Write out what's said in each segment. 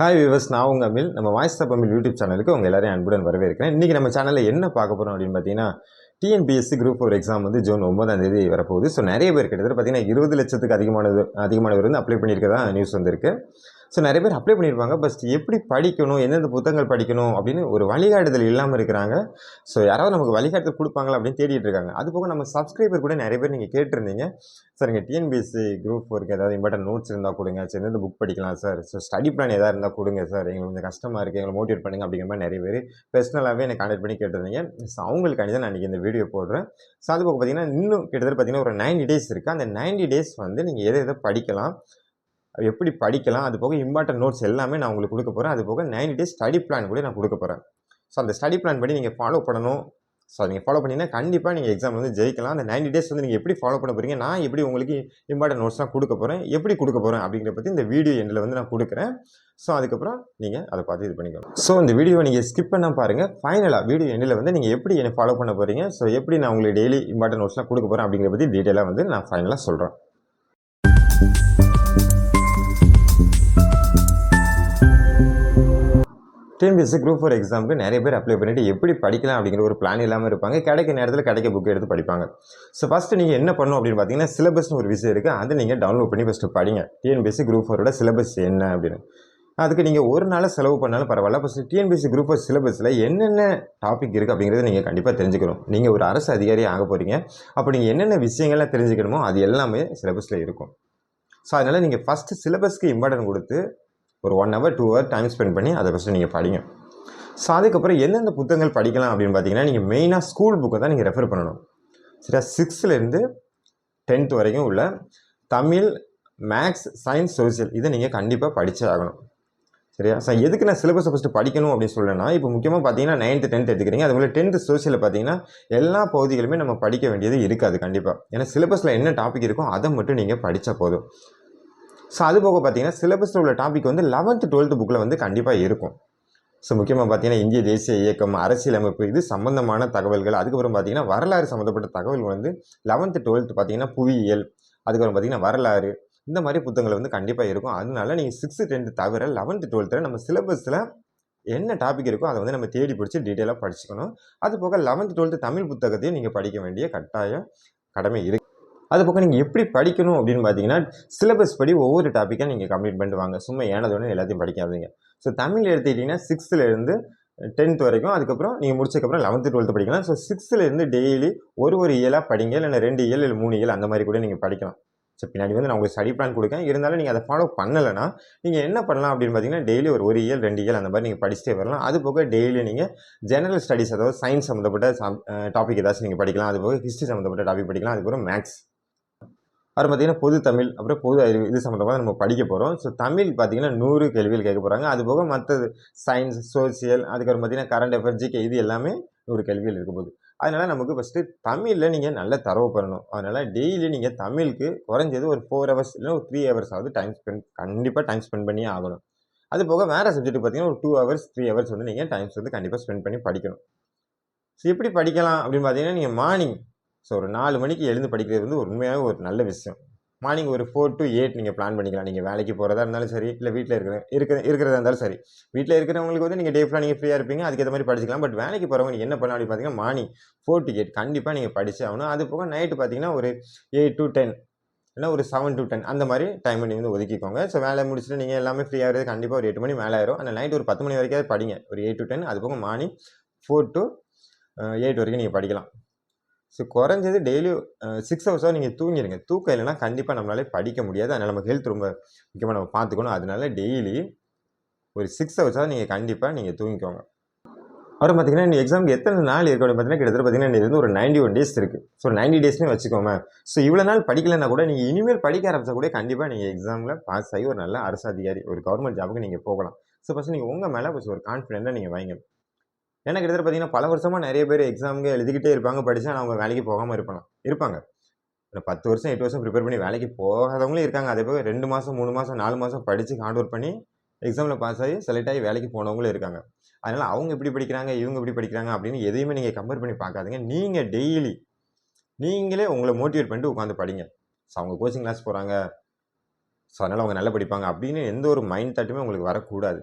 Hi விவஸ் நான் உங்கள் amyl. நம்ம வாய்ஸ் ஆஃப் அமில் யூடியூப் சேனலுக்கு உங்கள் எல்லாரையும் அன்புடன் வரவேற்கிறேன். இன்றைக்கி நம்ம சேனலில் என்ன பார்க்க போகிறோம் அப்படின்னு பார்த்தீங்கன்னா டிஎன்பிஎஸ்சி குரூப் ஃபோர் எக்ஸாம் வந்து ஜூன் ஒன்பதாம் தேதி வரப்போகுது. ஸோ நிறைய பேர் கிட்டத்தட்ட பார்த்தீங்கன்னா இருபது லட்சத்துக்கு அதிகமானது அதிகமானவர் வந்து அப்ளை பண்ணியிருக்கதா நியூஸ் வந்திருக்கு. ஸோ நிறைய பேர் அப்ளை பண்ணியிருப்பாங்க பட் எப்படி படிக்கணும்? எந்தெந்த புத்தகங்கள் படிக்கணும்? அப்படின்னு ஒரு வழிகாட்டுதல் இல்லாமல் இருக்கிறாங்க. ஸோ யாராவது நமக்கு வழிகாட்டுதல் கொடுப்பாங்களா அப்படின்னு தேடிட்டு இருக்காங்க. அது போக நம்ம சப்ஸ்கிரைபர் கூட நிறைய பேர் நீங்கள் கேட்டிருந்தீங்க. சார் இங்கே டிஎன்பிஎஸ்சி குரூப் ஃபோருக்கு ஏதாவது இம்பார்ட்டன் நோட்ஸ் இருந்தால் கொடுங்க. சார் எந்தெந்த புக் படிக்கலாம் சார் ஸோ ஸ்டடி பிளான் எதாவது இருந்தால் கொடுங்க சார் எங்களுக்கு கொஞ்சம் கஷ்டமாக இருக்குது எங்களை மோட்டிவேட் பண்ணுங்க அப்படிங்கிற மாதிரி நிறைய பேர் பர்சனலாகவே எனக்கு கான்டெக்ட் பண்ணி கேட்டிருந்தீங்க. ஸோ அவங்களுக்காண்டி தான் நான் இன்றைக்கி இந்த வீடியோ போடுறேன். ஸோ அது போக பார்த்தீங்கன்னா இன்னும் கிட்டத்தட்ட பார்த்தீங்கன்னா ஒரு 90 டேஸ் இருக்குது அந்த 90 டேஸ் வந்து நீங்கள் எதை எதை படிக்கலாம்? எப்படி படிக்கலாம்? அது போக இம்பார்ட்டன்ட் நோட்ஸ் எல்லாமே நான் உங்களுக்கு கொடுக்க போகிறேன் அது போக 90 டேஸ் ஸ்டடி பிளான் கூட நான் கொடுக்க போகிறேன் ஸோ அந்த ஸ்டடி பிளான் படி நீங்கள் ஃபாலோ பண்ணணும். ஸோ நீங்கள் ஃபாலோ பண்ணிங்கன்னா கண்டிப்பாக நீங்கள் எக்ஸாம் வந்து ஜெயிக்கலாம். அந்த 90 டேஸ் வந்து நீங்கள் எப்படி ஃபாலோ பண்ண போகிறீங்க நான் எப்படி உங்களுக்கு இம்பார்ட்டன்ட் நோட்ஸ்லாம் கொடுக்க போகிறேன் எப்படி கொடுக்க போகிறேன் அப்படிங்கிற பற்றி இந்த வீடியோ எண்டில் வந்து நான் கொடுக்குறேன். ஸோ அதுக்கப்புறம் நீங்கள் அதை பார்த்து இது பண்ணிக்கணும் ஸோ இந்த வீடியோ நீங்கள் ஸ்கிப் பண்ணால் பாருங்கள் ஃபைனலாக வீடியோ எண்டில் வந்து நீங்கள் எப்படி என்னை ஃபாலோ பண்ண போகிறீங்க ஸோ எப்படி நான் உங்களுக்கு டெய்லி இம்பார்ட்டன்ட் நோட்ஸ்லாம் கொடுக்க போகிறேன் அப்படிங்கிற பற்றி டீட்டெயிலாக வந்து நான் ஃபைனலாக சொல்கிறேன் டிஎன்பிஎஸ்சி குரூப் ஃபோர் எக்ஸாமுக்கு நிறைய பேர் அப்ளை பண்ணிவிட்டு எப்படி படிக்கலாம் அப்படிங்கிற ஒரு பிளான் இல்லாமல் இருப்பாங்க. கிடைக்க நேரத்தில் கிடைக்க புக் எடுத்து படிப்பாங்க. ஸோ ஃபஸ்ட்டு நீங்கள் என்ன பண்ணணும் அப்படின்னு பார்த்தீங்கன்னா சிலபஸ்னு ஒரு விஷயம் இருக்குது அதை நீங்கள் டவுன்லோட் பண்ணி ஃபஸ்ட்டு படிங்க. டிஎன்பிஎஸ்சி குரூப் ஃபோரோட சிலபஸ் என்ன அப்படின்னு. அதுக்கு நீங்கள் ஒரு நாள் செலவு பண்ணாலும் பரவாயில்ல. ஃபஸ்ட்டு டிஎன்பிஎஸ்சி குரூப் ஃபோர் சிலபஸில் என்னென்ன டாபிக் இருக்குது அப்படிங்கிறத நீங்கள் கண்டிப்பாக தெரிஞ்சுக்கணும். நீங்கள் ஒரு அரசு அதிகாரி ஆக போகிறீங்க அப்போ நீங்கள் என்னென்ன விஷயங்கள்லாம் தெரிஞ்சுக்கணுமோ அது எல்லாமே சிலபஸில் இருக்கும். ஸோ அதனால் நீங்கள் ஃபஸ்ட்டு சிலபஸ்க்கு இம்பார்ட்டன்ட் கொடுத்து ஒரு one hour two hour time spend பண்ணி அதை ஃபஸ்ட்டு நீங்கள் படிங்க. ஸோ அதுக்கப்புறம் எந்தெந்த புத்தகங்கள் படிக்கலாம் அப்படின்னு பார்த்தீங்கன்னா நீங்கள் மெயினாக ஸ்கூல் புக்கை தான் நீங்கள் ரெஃபர் பண்ணணும். சரியா? சிக்ஸ்த்துலேருந்து டென்த் வரைக்கும் உள்ள தமிழ் மேக்ஸ் சயின்ஸ் சோசியல் இதை நீங்கள் கண்டிப்பாக படித்தே ஆகணும். சரியா? சார் எதுக்கு நான் சிலபஸை ஃபஸ்ட்டு படிக்கணும் அப்படின்னு சொல்லேன்னா இப்போ முக்கியமாக பார்த்தீங்கன்னா நைன்த்து டென்த் எடுத்துக்கிறீங்க. அது போல டென்த்து சோசியலில் பார்த்தீங்கன்னா எல்லா பகுதிகளுமே நம்ம படிக்க வேண்டியது இருக்காது கண்டிப்பாக ஏன்னா சிலபஸில் என்ன டாபிக் இருக்கோ அதை மட்டும் நீங்கள் படித்தா போதும். ஸோ அது போக பார்த்தீங்கன்னா சிலபஸில் உள்ள டாபிக் வந்து லெவன்த்து டுவெல்த்து புக்கில் வந்து கண்டிப்பாக இருக்கும். ஸோ முக்கியமாக பார்த்தீங்கன்னா இந்திய தேசிய இயக்கம் அரசியலமைப்பு இது சம்பந்தமான தகவல்கள் அதுக்கப்புறம் பார்த்தீங்கன்னா வரலாறு சம்மந்தப்பட்ட தகவல்கள் வந்து லெவன்த்து டுவெல்த்து பார்த்தீங்கன்னா புவியியல் அதுக்கப்புறம் பார்த்தீங்கன்னா வரலாறு இந்த மாதிரி புத்தகங்கள் வந்து கண்டிப்பாக இருக்கும். அதனால நீங்கள் சிக்ஸ்த்து டென்த்து தவிர லெவன்த்து டுவெல்த்தில் நம்ம சிலபஸில் என்ன டாபிக் இருக்கோ அதை வந்து நம்ம தேடி பிடிச்சி டீட்டெயிலாக படிச்சுக்கணும். அது போக லெவன்த்து டுவெல்த்து தமிழ் புத்தகத்தையும் நீங்கள் படிக்க வேண்டிய கட்டாயம் கடமை இருக்குது அது பக்கம் நீங்கள் எப்படி படிக்கணும் அப்படின்னு பார்த்தீங்கன்னா சிலபஸ் படி ஒவ்வொரு டாப்பிக்காக நீங்கள் கம்ப்ளீட் பண்ணிட்டு வாங்க. சும்மா ஏனதோன்னு எல்லாத்தையும் படிக்காதீங்க. ஸோ தமிழ் எடுத்துக்கிட்டிங்கன்னா சிக்ஸ்த்துலேருந்து டென்த் வரைக்கும் அதுக்கப்புறம் நீங்கள் முடிச்சதுக்கப்புறம் லெவன்த்து டுவெல்த்து படிக்கலாம். ஸோ சிக்ஸ்த்துலேருந்து டெய்லி ஒரு ஒரு இயலாக படிங்க. இல்லைன்னா ரெண்டு இயல் இல்லை மூணு இயல் அந்த மாதிரி கூட நீங்கள் படிக்கலாம். ஸோ பின்னாடி வந்து நான் உங்களுக்கு ஸ்டடி பிளான் கொடுக்கேன். இருந்தாலும் நீங்கள் அதை ஃபாலோ பண்ணலைன்னா நீங்கள் என்ன பண்ணலாம் அப்படின்னு பார்த்தீங்கன்னா டெய்லி ஒரு ஒரு இயல் ரெண்டு இயல் அந்த மாதிரி நீங்கள் படிச்சுட்டே வரலாம். அது போக டெய்லி நீங்கள் ஜெனரல் ஸ்டடிஸ் அதாவது சயின்ஸ் சம்மந்தப்பட்ட டாபிக் ஏதாச்சும் நீங்கள் படிக்கலாம். அது போக ஹிஸ்ட்ரி சம்மந்தப்பட்ட டாபிக் படிக்கலாம். அதுக்கப்புறம் மேக்ஸ் அப்புறம் பார்த்தீங்கன்னா பொது தமிழ் அப்புறம் பொது அறிவு இது சம்மந்தமாக நம்ம படிக்க போகிறோம் ஸோ தமிழ் பார்த்திங்கன்னா நூறு கேள்விகள் கேட்க போகிறாங்க அது போக மற்றது சயின்ஸ் சோசியல் அதுக்கப்புறம் பார்த்தீங்கன்னா கரண்ட் அஃபேர் ஜிகே இது எல்லாமே நூறு கேள்விகள் இருக்கும் போது அதனால் நமக்கு ஃபஸ்ட்டு தமிழில் நீங்கள் நல்ல தரவு பண்ணணும் அதனால் டெய்லி நீங்கள் தமிழுக்கு குறைஞ்சது ஒரு ஃபோர் ஹவர்ஸ் இல்லை ஒரு த்ரீ ஹவர்ஸ் ஆகுது டைம் ஸ்பெண்ட் கண்டிப்பாக டைம் ஸ்பெண்ட் பண்ணியே ஆகணும். அது போக வேறு சப்ஜெக்ட் பார்த்தீங்கன்னா ஒரு டூ ஹவர்ஸ் த்ரீ ஹவர்ஸ் வந்து நீங்கள் டைம்ஸ் வந்து கண்டிப்பாக ஸ்பெண்ட் பண்ணி படிக்கணும். ஸோ எப்படி படிக்கலாம் அப்படின்னு பார்த்தீங்கன்னா நீங்கள் மார்னிங் ஸோ ஒரு நாலு மணிக்கு எழுந்து படிக்கிறது வந்து உண்மையாகவே ஒரு நல்ல விஷயம். மார்னிங் ஒரு ஃபோர் டு எயிட் நீங்கள் பிளான் பண்ணிக்கலாம். நீங்கள் வேலைக்கு போகிறதா இருந்தாலும் சரி இல்லை வீட்டில் இருக்கிற இருக்கிற இருக்கிறதா இருந்தாலும் சரி. வீட்டில் இருக்கிறவங்களுக்கு வந்து நீங்கள் டே ஃபுல்லாக நீங்கள் ஃப்ரீயாக இருப்பீங்க. அதுக்கேற்ற மாதிரி படிச்சிக்கலாம். பட் வேலைக்கு போகிறவங்க நீங்கள் என்ன பண்ணலாம் அப்படின்னு பார்த்தீங்கன்னா மார்னிங் ஃபோர் டு எயிட் கண்டிப்பாக நீங்கள் படித்தே ஆகணும். அது போக நைட்டு பார்த்தீங்கன்னா ஒரு எயிட் டு டென் இல்லைனா ஒரு செவன் டு டென் அந்த மாதிரி டைம் நீங்கள் வந்து ஒதுக்கிக்கோங்க. ஸோ வேலை முடிச்சுட்டு நீங்கள் எல்லாமே ஃப்ரீயாக இருக்கிறது கண்டிப்பாக ஒரு எட்டு மணி மேலே ஆயிரும். அந்த நைட் ஒரு பத்து மணி வரைக்கும் படிங்க. ஒரு எயிட் டு டென் அது போக மார்னிங் ஃபோர் டு எயிட் வரைக்கும் நீங்கள் படிக்கலாம். ஸோ குறைஞ்சது டெய்லி சிக்ஸ் ஹவர்ஸாக நீங்கள் தூங்கிடுங்க தூக்கம் இல்லைன்னா கண்டிப்பாக நம்மளாலே படிக்க முடியாது. அதனால் நமக்கு ஹெல்த் ரொம்ப முக்கியமாக நம்ம பார்த்துக்கணும். அதனால டெய்லி ஒரு சிக்ஸ் ஹவர்ஸாக நீங்கள் கண்டிப்பாக நீங்கள் தூங்கிக்கோங்க. அப்புறம் பார்த்தீங்கன்னா இந்த எக்ஸாமுக்கு எத்தனை நாள் இருக்கு அப்படின்னு பார்த்தீங்கன்னா கிட்டத்தட்ட பார்த்தீங்கன்னா இது வந்து ஒரு நைன்டி ஒன் டேஸ் இருக்குது ஸோ நைன்டி டேஸ்னே வச்சுக்கோங்க ஸோ இவ்வளோ நாள் படிக்கலைன்னா கூட நீங்கள் இனிமேல் படிக்க ஆரம்பிச்சா கூட கண்டிப்பாக நீங்கள் எக்ஸாமில் பாஸ் ஆகி ஒரு நல்ல அரசு அதிகாரி ஒரு கவர்மெண்ட் ஜாபுக்கு நீங்கள் போகலாம். ஸோ ஃபஸ்ட் நீங்கள் உங்கள் மேலே ஒரு கான்ஃபிடென்ட்டாக நீங்கள் வாங்க. ஏன்னா கிட்டத்தட்ட பார்த்தீங்கன்னா பல வருஷமாக நிறைய பேர் எக்ஸாமுக்கு எழுதிக்கிட்டே இருப்பாங்க படித்தா அவங்க வேலைக்கு போகாமல் இருப்பாங்க இருப்பாங்க. ஒரு பத்து வருஷம் எட்டு வருஷம் ப்ரிப்பேர் பண்ணி வேலைக்கு போகாதவங்களும் இருக்காங்க. அதே போக ரெண்டு மாதம் மூணு மாதம் நாலு மாதம் படித்து ஹார்ட் ஒர்க் பண்ணி எக்ஸாமில் பாஸ் ஆகி செலக்ட் ஆகி வேலைக்கு போனவங்களும் இருக்காங்க. அதனால் அவங்க எப்படி படிக்கிறாங்க இவங்க எப்படி படிக்கிறாங்க அப்படின்னு எதையுமே நீங்கள் கம்பேர் பண்ணி பார்க்காதீங்க. நீங்கள் டெய்லி நீங்களே உங்களை மோட்டிவேட் பண்ணிட்டு உட்காந்து படிங்க. ஸோ அவங்க கோச்சிங் கிளாஸ் போகிறாங்க ஸோ அதனால் அவங்க நல்லா படிப்பாங்க அப்படின்னு எந்த ஒரு மைண்ட் தாட்டுமே உங்களுக்கு வரக்கூடாது.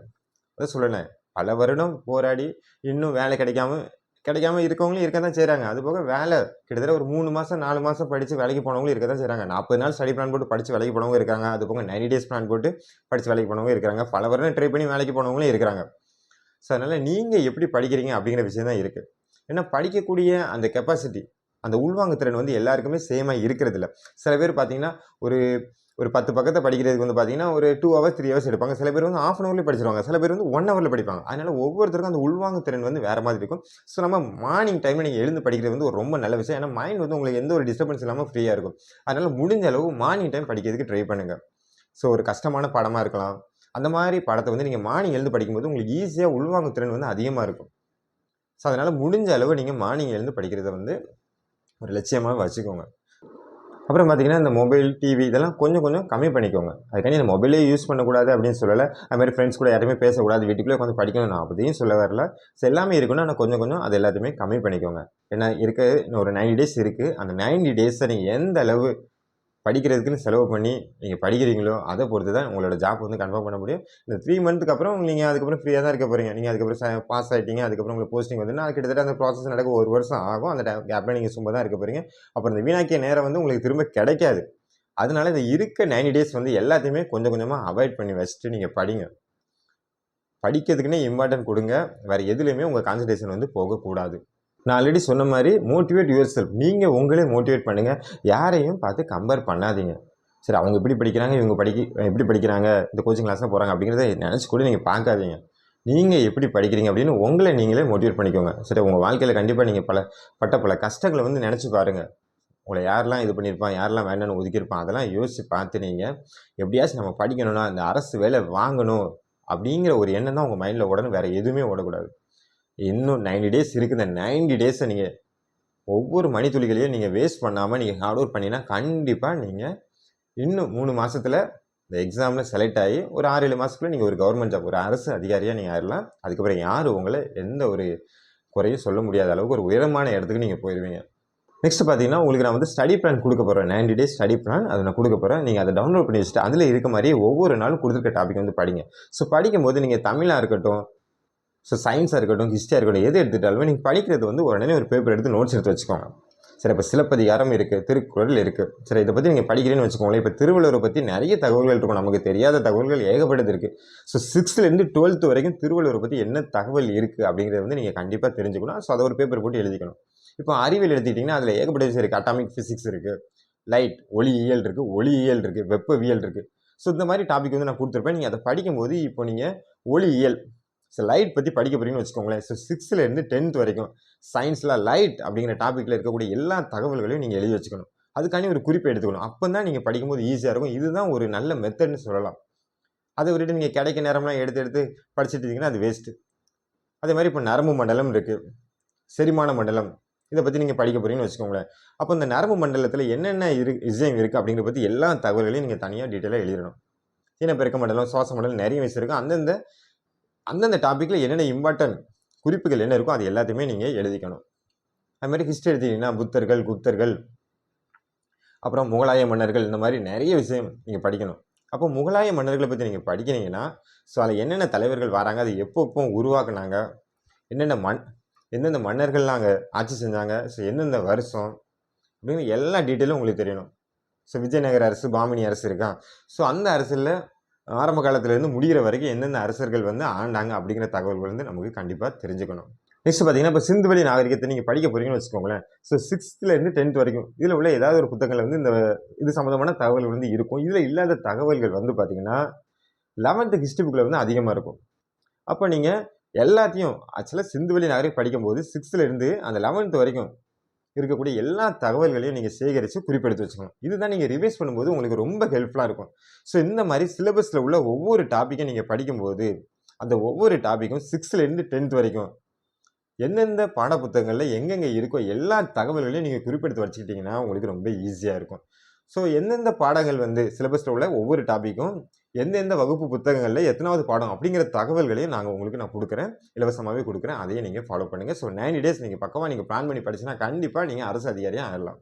அதை சொல்லலை. பல வருடம் போராடி இன்னும் வேலை கிடைக்காம கிடைக்காம இருக்கவங்களும் இருக்க தான் செய்கிறாங்க அது போக வேலை கிட்டத்தட்ட ஒரு மூணு மாதம் நாலு மாதம் படித்து வேலைக்கு போனவங்களும் இருக்க தான் செய்கிறாங்க நாற்பது நாள் ஸ்டடி பிளான் போட்டு படித்து வேலைக்கு போனவங்க இருக்காங்க. அது போக நைன்டி டேஸ் பிளான் போட்டு படித்து வேலைக்கு போனவங்க இருக்காங்க. பல வருடம் ட்ரை பண்ணி வேலைக்கு போனவங்களும் இருக்கிறாங்க ஸோ அதனால் நீங்கள் எப்படி படிக்கிறீங்க அப்படிங்கிற விஷயம் தான் இருக்குது ஏன்னா படிக்கக்கூடிய அந்த கெப்பாசிட்டி அந்த உள்வாங்கு திறன் வந்து எல்லாருக்குமே சேமாக இருக்கிறது இல்லை. சில பேர் பார்த்தீங்கன்னா ஒரு ஒரு பத்து பக்கத்தை படிக்கிறதுக்கு வந்து பார்த்தீங்கன்னா ஒரு டூ ஹவர்ஸ் த்ரீ ஹவர்ஸ் எடுப்பாங்க. சில பேர் வந்து ஆஃப் அன் ஹவர்லேயே படிச்சிருவாங்க. சில பேர் வந்து ஒன் ஹவரில் படிப்பாங்க. அதனால ஒவ்வொருத்தருக்கும் அந்த உள்வாங்கு திறன் வந்து வேறு மாதிரி இருக்கும். ஸோ நம்ம மார்னிங் டைமில் நீங்கள் எழுந்து படிக்கிறது வந்து ஒரு ரொம்ப நல்ல விஷயம். ஏன்னா மைண்ட் வந்து உங்களுக்கு எந்த ஒரு டிஸ்டர்பன்ஸ் இல்லாமல் ஃப்ரீயாக இருக்கும். அதனால் முடிஞ்ச அளவு மார்னிங் டைம் படிக்கிறதுக்கு ட்ரை பண்ணுங்கள் ஸோ ஒரு கஷ்டமான படமாக இருக்கலாம். அந்த மாதிரி படத்தை வந்து நீங்கள் மார்னிங் எழுந்து படிக்கும்போது உங்களுக்கு ஈஸியாக உள்வாங்கும் திறன் வந்து அதிகமாக இருக்கும். ஸோ அதனால் முடிஞ்ச அளவு நீங்கள் மார்னிங் எழுந்து படிக்கிறத வந்து ஒரு லட்சியமாக வச்சுக்கோங்க. அப்புறம் பார்த்தீங்கன்னா இந்த மொபைல் டிவி இதெல்லாம் கொஞ்சம் கொஞ்சம் கம்மி பண்ணிக்கோங்க. அதுக்காண்டி இந்த மொபைலே யூஸ் பண்ணக்கூடாது அப்படின்னு சொல்லலை. அதுமாதிரி ஃப்ரெண்ட்ஸ் கூட யாருமே பேசக்கூடாது. வீட்டுக்குள்ளே கொஞ்சம் படிக்கணும் நான் அப்படியும் சொல்ல வரல. ஸோ எல்லாமே இருக்கணும் ஆனால் கொஞ்சம் கொஞ்சம் அது எல்லாத்தையுமே கம்மி பண்ணிக்கோங்க. ஏன்னா இருக்க இன்னும் ஒரு நைன்டி டேஸ் இருக்குது அந்த நைன்டி டேஸை நீங்கள் எந்த அளவு படிக்கிறதுக்குன்னு செலவு பண்ணி நீங்கள் படிக்கிறீங்களோ அதை பொறுத்து தான் உங்களோட ஜாப் வந்து கன்ஃபார்ம் பண்ண முடியும். இந்த த்ரீ மந்த்துக்கு அப்புறம் நீங்கள் அதுக்கப்புறம் ஃப்ரீயாக தான் இருக்க போகிறீங்க நீங்கள் அதுக்கப்புறம் பாஸ் ஆகிட்டீங்க அதுக்கப்புறம் உங்களுக்கு போஸ்டிங் வந்துன்னா நான் கிட்டத்தட்ட அந்த ப்ராசஸ் நடக்க ஒரு வருஷம் ஆகும். அந்த டைம் கேப்பில் நீங்கள் சும்மா தான் இருக்க போகிறீங்க அப்புறம் இந்த வீணாக்கிய நேரம் வந்து உங்களுக்கு திரும்ப கிடைக்காது. அதனால இந்த இருக்க நைன்டி டேஸ் வந்து எல்லாத்தையுமே கொஞ்சம் கொஞ்சமாக அவாய்ட் பண்ணி வச்சுட்டு நீங்கள் படிங்க. படிக்கிறதுக்குன்னே இம்பார்ட்டன்ட் கொடுங்க. வேறு எதுலேயுமே உங்கள் கான்சன்ட்ரேஷன் வந்து போகக்கூடாது. நான் ஆல்ரெடி சொன்ன மாதிரி மோட்டிவேட் யுவர் செல்ஃப் நீங்கள் உங்களே மோட்டிவேட் பண்ணுங்கள் யாரையும் பார்த்து கம்பேர் பண்ணாதீங்க. சரி அவங்க இப்படி படிக்கிறாங்க இவங்க படிக்க எப்படி படிக்கிறாங்க இந்த கோச்சிங் கிளாஸில் போகிறாங்க அப்படிங்கிறத நினச்சி கூட நீங்கள் பார்க்காதீங்க. நீங்கள் எப்படி படிக்கிறீங்க அப்படின்னு உங்களை நீங்களே மோட்டிவேட் பண்ணிக்கோங்க. சரி உங்கள் வாழ்க்கையில் கண்டிப்பாக நீங்கள் பல பட்ட பல கஷ்டங்களை வந்து நினச்சி பாருங்கள் உங்களை யாரெல்லாம் இது பண்ணியிருப்பான் யாரெல்லாம் வேண்டாம்னு ஒதுக்கியிருப்பான் அதெல்லாம் யோசித்து பார்த்து நீங்கள் எப்படியாச்சும் நம்ம படிக்கணும்னா இந்த அரசு வேலை வாங்கணும் அப்படிங்கிற ஒரு எண்ணம் தான் உங்கள் மைண்டில் ஓடணும். வேறு எதுவுமே ஓடக்கூடாது. இன்னும் நைன்டி டேஸ் இருக்குது இந்த நைன்டி டேஸை நீங்கள் ஒவ்வொரு மணித்துளிகளையும் நீங்கள் வேஸ்ட் பண்ணாமல் நீங்கள் ஹார்ட் ஒர்க் பண்ணினா கண்டிப்பாக நீங்கள் இன்னும் மூணு மாதத்தில் இந்த எக்ஸாமில் செலக்ட் ஆகி ஒரு ஆறு ஏழு மாதத்துக்குள்ள நீங்கள் ஒரு கவர்மெண்ட் ஜாப் ஒரு அரசு அதிகாரியாக நீங்கள் ஆயிடலாம் அதுக்கப்புறம் யார் உங்களை எந்த ஒரு குறையும் சொல்ல முடியாத அளவுக்கு ஒரு உயரமான இடத்துக்கு நீங்கள் போயிடுவீங்க நெக்ஸ்ட் பார்த்தீங்கன்னா உங்களுக்கு நான் வந்து ஸ்டடி பிளான் கொடுக்க போகிறேன் நைன்டி டேஸ் ஸ்டடி பிளான் அதை நான் கொடுக்க போகிறேன் நீங்கள் அதை டவுன்லோட் பண்ணி வச்சுட்டு அதில் இருக்க மாதிரி ஒவ்வொரு நாளும் கொடுத்துருக்க டாபிக் வந்து படிங்க. ஸோ படிக்கும்போது நீங்கள் தமிழாக இருக்கட்டும் ஸோ சயின்ஸாக இருக்கட்டும் ஹிஸ்ட்ரியாக இருக்கட்டும் எது எடுத்துட்டாலுமே நீங்கள் படிக்கிறது வந்து உடனே ஒரு பேப்பர் எடுத்து நோட்ஸ் எடுத்து வச்சுக்கோங்க. சரி இப்போ சிலப்பதிகாரம் இருக்குது திருக்குறள் இருக்குது சரி இதை பற்றி நீங்கள் படிக்கிறேன்னு வச்சுக்கோங்களேன். இப்போ திருவள்ளுவரை பற்றி நிறைய தகவல்கள் இருக்கும். நமக்கு தெரியாத தகவல்கள் ஏகப்பட்டது இருக்குது ஸோ சிக்ஸ்த்துலேருந்து டுவெல்த் வரைக்கும் திருவள்ளுவரை பற்றி என்ன தகவல் இருக்குது அப்படிங்கிறத வந்து நீங்கள் கண்டிப்பாக தெரிஞ்சுக்கணும். ஸோ அதை ஒரு பேப்பர் போட்டு எழுதிக்கணும். இப்போ அறிவியல் எடுத்துக்கிட்டிங்கன்னா அதில் ஏகப்பட்ட விஷயம் இருக்குது அட்டாமிக் ஃபிசிக்ஸ் இருக்குது லைட் ஒளியியல் இருக்குது ஒளியியல் இருக்குது வெப்பவியல் இருக்குது ஸோ இந்த மாதிரி டாபிக் வந்து நான் கொடுத்துருப்பேன். நீங்கள் அதை படிக்கும்போது இப்போ நீங்கள் ஒளியியல் ஸோ லைட் பற்றி படிக்க போகிறீங்கன்னு வச்சுக்கோங்களேன். ஸோ சிக்ஸ்த்துலேருந்து டென்த் வரைக்கும் சயின்ஸில் லைட் அப்படிங்கிற டாப்பிக்கில் இருக்கக்கூடிய எல்லா தகவல்களையும் நீங்கள் எழுதி வச்சுக்கணும். அதுக்காண்டி ஒரு குறிப்பை எடுத்துக்கணும். அப்போ தான் நீங்கள் படிக்கும்போது ஈஸியாக இருக்கும். இதுதான் ஒரு நல்ல மெத்தட்னு சொல்லலாம். அதை விட்டுட்டு நீங்கள் கிடைக்க நேரம்லாம் எடுத்து எடுத்து படிச்சுட்டு இருந்தீங்கன்னா அது வேஸ்ட்டு அதே மாதிரி இப்போ நரம்பு மண்டலம் இருக்குது செரிமான மண்டலம். இதை பற்றி நீங்கள் படிக்க போகிறீங்கன்னு வச்சுக்கோங்களேன். அப்போ இந்த நரம்பு மண்டலத்தில் என்னென்ன இரு விஷயம் இருக்குது அப்படிங்கிறத பற்றி எல்லா தகவல்களையும் நீங்கள் தனியாக டீட்டெயிலாக எழுதிடணும். இனப்பெருக்க மண்டலம் சுவாச மண்டலம் நிறைய விஷயம் இருக்குது அந்தந்த அந்தந்த டாப்பிக்கில் என்னென்ன இம்பார்ட்டன்ட் குறிப்புகள் என்ன இருக்கோ அது எல்லாத்தையுமே நீங்கள் எழுதிக்கணும். அது மாதிரி ஹிஸ்ட்ரி எடுத்தீங்கன்னா புத்தர்கள் குப்தர்கள் அப்புறம் முகலாய மன்னர்கள் இந்த மாதிரி நிறைய விஷயம் நீங்கள் படிக்கணும். அப்போ முகலாய மன்னர்களை பற்றி நீங்கள் படிக்கிறீங்கன்னா ஸோ அதில் என்னென்ன தலைவர்கள் வராங்க அது எப்போ எப்போ உருவாக்குனாங்க என்னென்ன மண் எந்தெந்த மன்னர்கள்லாம் அங்கே ஆட்சி செஞ்சாங்க ஸோ எந்தெந்த வருஷம் அப்படின்னு எல்லா டீட்டெயிலும் உங்களுக்கு தெரியணும். ஸோ விஜயநகர அரசு பாமினி அரசு இருக்கா? ஸோ அந்த அரசில் ஆரம்ப காலத்துலேருந்து முடிகிற வரைக்கும் எந்தெந்த அரசர்கள் வந்து ஆண்டாங்க அப்படிங்கிற தகவல்கள் வந்து நமக்கு கண்டிப்பாக தெரிஞ்சுக்கணும். நெக்ஸ்ட் பார்த்தீங்கன்னா இப்போ சிந்து வழி நாகரிகத்தை நீங்கள் படிக்க போகிறீங்கன்னு வச்சுக்கோங்களேன். ஸோ சிக்ஸ்த்துலேருந்து டென்த் வரைக்கும் இதில் உள்ள ஏதாவது ஒரு புத்தகங்கள் வந்து இந்த இது சம்மந்தமான தகவல்கள் வந்து இருக்கும். இதில் இல்லாத தகவல்கள் வந்து பார்த்தீங்கன்னா லெவன்த்து ஹிஸ்ட்ரி புக்கில் வந்து அதிகமாக இருக்கும். அப்போ நீங்கள் எல்லாத்தையும் ஆக்சுவலாக சிந்து வழி நாகரிகம் படிக்கும்போது சிக்ஸ்த்துலேருந்து அந்த லெவன்த்து வரைக்கும் இருக்கக்கூடிய எல்லா தகவல்களையும் நீங்கள் சேகரித்து குறிப்பெடுத்து வச்சுக்கணும். இதுதான் நீங்கள் ரிவைஸ் பண்ணும்போது உங்களுக்கு ரொம்ப ஹெல்ப்ஃபுல்லாக இருக்கும். ஸோ இந்த மாதிரி சிலபஸில் உள்ள ஒவ்வொரு டாப்பிக்கும் நீங்கள் படிக்கும்போது அந்த ஒவ்வொரு டாப்பிக்கும் சிக்ஸ்த்துலேருந்து டென்த் வரைக்கும் எந்தெந்த பாடப்புத்தகங்களில் எங்கெங்கே இருக்கோ எல்லா தகவல்களையும் நீங்கள் குறிப்பெடுத்து வச்சுக்கிட்டிங்கன்னா உங்களுக்கு ரொம்ப ஈஸியாக இருக்கும். ஸோ எந்தெந்த பாடங்கள் வந்து சிலபஸில் உள்ள ஒவ்வொரு டாப்பிக்கும் எந்தெந்த வகுப்பு புத்தகங்களில் எத்தனாவது பாடம் அப்படிங்கிற தகவல்களையும் நாங்கள் உங்களுக்கு நான் கொடுக்குறேன். இலவசமாகவே கொடுக்குறேன். அதையும் நீங்கள் ஃபாலோ பண்ணுங்கள் ஸோ நைன்டி டேஸ் நீங்கள் பக்கமாக நீங்கள் பிளான் பண்ணி படிச்சுன்னா கண்டிப்பாக நீங்கள் அரசு அதிகாரியாக ஆகலாம்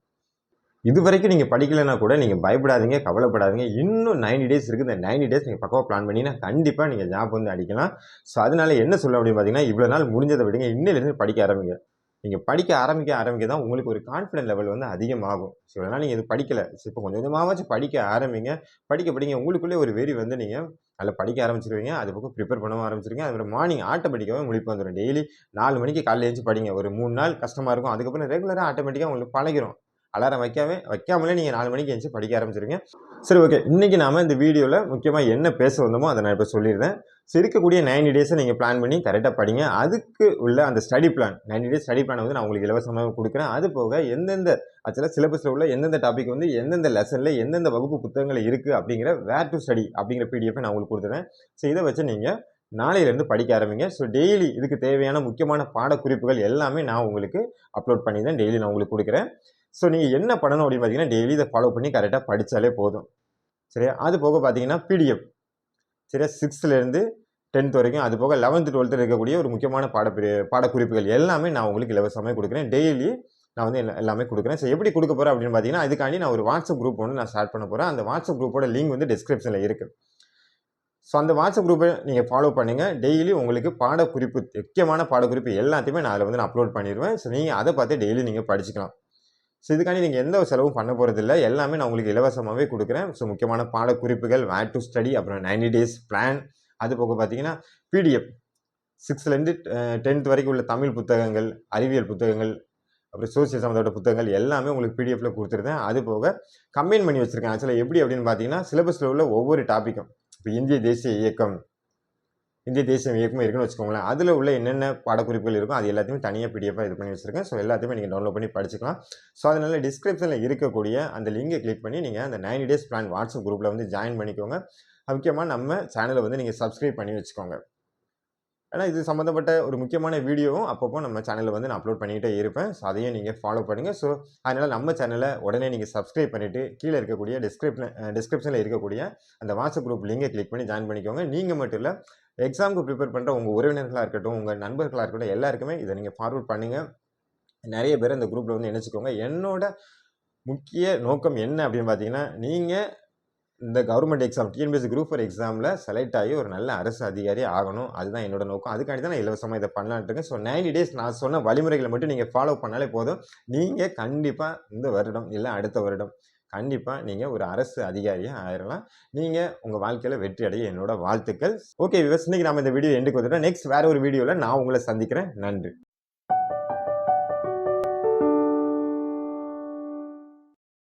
இது வரைக்கும் நீங்கள் படிக்கலைன்னா கூட நீங்கள் பயப்படாதீங்க கவலைப்படாதீங்க. இன்னும் 90 டேஸ் இருக்குது. இந்த 90 டேஸ் நீங்கள் பக்கமாக பிளான் பண்ணிங்கன்னா கண்டிப்பாக நீங்கள் ஜாப் வந்து அடிக்கலாம். ஸோ அதனால என்ன சொல்ல அப்படின்னு பார்த்தீங்கன்னா இவ்வளோ நாள் முடிஞ்சதை விடுங்க. இன்னிலேருந்து படிக்க ஆரம்பிங்க. நீங்கள் படிக்க ஆரம்பிக்க ஆரம்பிக்க தான் உங்களுக்கு ஒரு கான்ஃபிடன்ட் லெவல் வந்து அதிகமாகும். ஸோ இவ்வளோ நீங்கள் இது படிக்கலை. இப்போ கொஞ்சம் கொஞ்சமாகவாச்சும் படிக்க ஆரம்பிங்க. படிக்க படிங்க உங்களுக்குள்ளே ஒரு வெறி வந்து நீங்கள் அதில் படிக்க ஆரம்பிச்சிருவீங்க. அது பக்கம் ப்ரிப்பேர் பண்ண ஆரம்பிச்சிருவீங்க. அதுக்கப்புறம் மார்னிங் ஆட்டோமேட்டிக்காகவே உங்களுக்கு வந்துடும் டெய்லி நாலு மணிக்கு காலையில் எழுந்து படிங்க. ஒரு மூணு நாள் கஷ்டமாக இருக்கும். அதுக்கப்புறம் ரெகுலராக ஆட்டோமேட்டிக்காக உங்களுக்கு பழகிரும். அலாரம் வைக்காம வைக்காமலே நீங்கள் நாலு மணிக்கு எழுந்து படிக்க ஆரம்பிச்சிருங்க சரி ஓகே இன்றைக்கி நாம் இந்த வீடியோவில் முக்கியமாக என்ன பேச வந்தோமோ அதை நான் இப்போ சொல்லிடுறேன். ஸோ இருக்கக்கூடிய 90 டேஸை நீங்கள் பிளான் பண்ணி கரெக்டாக படிங்க. அதுக்கு உள்ள அந்த study plan 90 days study plan வந்து நான் உங்களுக்கு இலவசமாக கொடுக்குறேன். அது போக எந்தெந்த ஆக்சுவலாக சிலபஸில் உள்ள எந்தெந்த டாபிக் வந்து எந்தெந்த லெசனில் எந்தெந்த வகுப்பு புத்தகங்கள் இருக்குது அப்படிங்கிற வேர் டு ஸ்டடி அப்படிங்கிற பிடிஎஃப் நான் உங்களுக்கு கொடுத்துறேன். ஸோ இதை வச்சு நீங்கள் நாளையிலேருந்து படிக்க ஆரம்பிங்க. ஸோ டெய்லி இதுக்கு தேவையான முக்கியமான பாடக்குறிப்புகள் எல்லாமே நான் உங்களுக்கு அப்லோட் பண்ணி தான் டெய்லி நான் உங்களுக்கு கொடுக்குறேன். ஸோ நீங்கள் என்ன பண்ணணும் அப்படின்னு பார்த்தீங்கன்னா டெய்லி இதை ஃபாலோ பண்ணி கரெக்டாக படித்தாலே போதும். சரியா? அது போக பார்த்தீங்கன்னா பிடிஎஃப் சரியா சிக்ஸ்த்துலேருந்து டென்த் வரைக்கும் அது போக லெவன்த்து டுவெல்த்தில் இருக்கக்கூடிய ஒரு முக்கியமான பாடப்பிரி பாடக்குறிப்புகள் எல்லாமே நான் உங்களுக்கு இலவசமாக கொடுக்குறேன். டெய்லி நான் வந்து எல்லாமே கொடுக்குறேன். ஸோ எப்படி கொடுக்க போகிறேன் அப்படின்னு பார்த்தீங்கன்னா அதுக்காண்டி நான் ஒரு வாட்ஸ்அப் குரூப் ஒன்று நான் ஸ்டார்ட் பண்ண போகிறேன் அந்த வாட்ஸ்அப் குரூப்போட லிங்க் வந்து டிஸ்கிரிப்ஷனில் இருக்குது ஸோ அந்த வாட்ஸ்அப் குரூப்பை நீங்கள் ஃபாலோ பண்ணுங்கள் டெய்லி உங்களுக்கு பாடக்குறிப்பு முக்கியமான பாடக்குறிப்பு எல்லாத்தையுமே நான் அதில் வந்து நான் அப்லோட் பண்ணிடுவேன் ஸோ நீங்கள் அதை பார்த்து டெய்லி நீங்கள் படிச்சுக்கலாம். ஸோ இதுக்காண்டி நீங்கள் எந்த ஒரு செலவும் பண்ண போகிறதில்ல எல்லாமே நான் உங்களுக்கு இலவசமாகவே கொடுக்குறேன். ஸோ முக்கியமான பாடக்குறிப்புகள் வேட் டு ஸ்டடி அப்புறம் 90 டேஸ் பிளான் அது போக பார்த்தீங்கன்னா பிடிஎஃப் சிக்ஸ்த்லேருந்து டென்த் வரைக்கும் உள்ள தமிழ் புத்தகங்கள் அறிவியல் புத்தகங்கள் அப்புறம் சோசியல் சம்மந்தப்பட்ட புத்தகங்கள் எல்லாமே உங்களுக்கு பிடிஎஃப்ல கொடுத்துருந்தேன். அது போக கம்பைன் பண்ணி வச்சுருக்கேன். ஆக்சுவலாக எப்படி அப்படின்னு பார்த்தீங்கன்னா சிலபஸில் உள்ள ஒவ்வொரு டாப்பிக்கும் இப்போ இந்திய தேசிய இயக்கம் இந்திய தேசிய இயக்கமும் இருக்குன்னு வச்சுக்கோங்களேன். அதில் உள்ள என்னென்ன பாடக்குறிப்புகள் இருக்கும் அது எல்லாத்தையுமே தனியாக பிடிஎஃபாக இது பண்ணி வச்சுருக்கேன். ஸோ எல்லாத்தையுமே நீங்கள் டவுன்லோட் பண்ணி படிச்சுக்கலாம். ஸோ அதனால் டிஸ்கிரிப்ஷனில் இருக்கக்கூடிய அந்த லிங்கை கிளிக் பண்ணி நீங்கள் அந்த 90 டேஸ் பிளான் வாட்ஸ்அப் குரூப்பில் வந்து ஜாயின் பண்ணிக்கோங்க. முக்கியமாக நம்ம சேனலை வந்து நீங்கள் சப்ஸ்கிரைப் பண்ணி வச்சுக்கோங்க. ஏன்னா இது சம்மந்தப்பட்ட ஒரு முக்கியமான வீடியோவும் அப்பப்போ நம்ம சேனலில் வந்து நான் அப்லோட் பண்ணிகிட்டே இருப்பேன். ஸோ அதையும் நீங்கள் ஃபாலோ பண்ணுங்கள் ஸோ அதனால் நம்ம சேனலை உடனே நீங்கள் சப்ஸ்கிரைப் பண்ணிவிட்டு கீழே இருக்கக்கூடிய டிஸ்கிரிப்ஷன் டிஸ்கிரிப்ஷனில் இருக்கக்கூடிய அந்த வாட்ஸ்அப் குரூப் லிங்கை கிளிக் பண்ணி ஜாயின் பண்ணிக்கோங்க. நீங்கள் மட்டும் இல்லை எக்ஸாமுக்கு ப்ரிப்பேர் பண்ணுற உங்கள் உறவினர்களாக இருக்கட்டும் உங்கள் நண்பர்களாக இருக்கட்டும் எல்லாருக்குமே இதை நீங்கள் ஃபார்வர்ட் பண்ணுங்கள் நிறைய பேர் இந்த குரூப்பில் வந்து இணைச்சிக்கோங்க. என்னோட முக்கிய நோக்கம் என்ன அப்படின்னு பார்த்தீங்கன்னா நீங்கள் இந்த government exam TNPSC group four எக்ஸாமில் செலக்ட் ஆகி ஒரு நல்ல அரசு அதிகாரி ஆகணும். அதுதான் என்னோட நோக்கம். அதுக்காண்டி தான் நான் இலவசமாக இதை பண்ணலான்ட்டு இருக்கேன். ஸோ 90 டேஸ் நான் சொன்ன வழிமுறைகளை மட்டும் நீங்கள் ஃபாலோ பண்ணாலே போதும். நீங்கள் கண்டிப்பாக இந்த வருடம் இல்லை அடுத்த வருடம் கண்டிப்பாக நீங்கள் ஒரு அரசு அதிகாரியாக ஆயிடலாம் நீங்கள் உங்கள் வாழ்க்கையில் வெற்றி அடைய என்னோட வாழ்த்துக்கள். ஓகே விவஸ் இன்னைக்கு நம்ம இந்த வீடியோ எண்டுக்கு வந்துட்டோம். நெக்ஸ்ட் வேறு ஒரு வீடியோவில் நான் உங்களை சந்திக்கிறேன். நன்றி.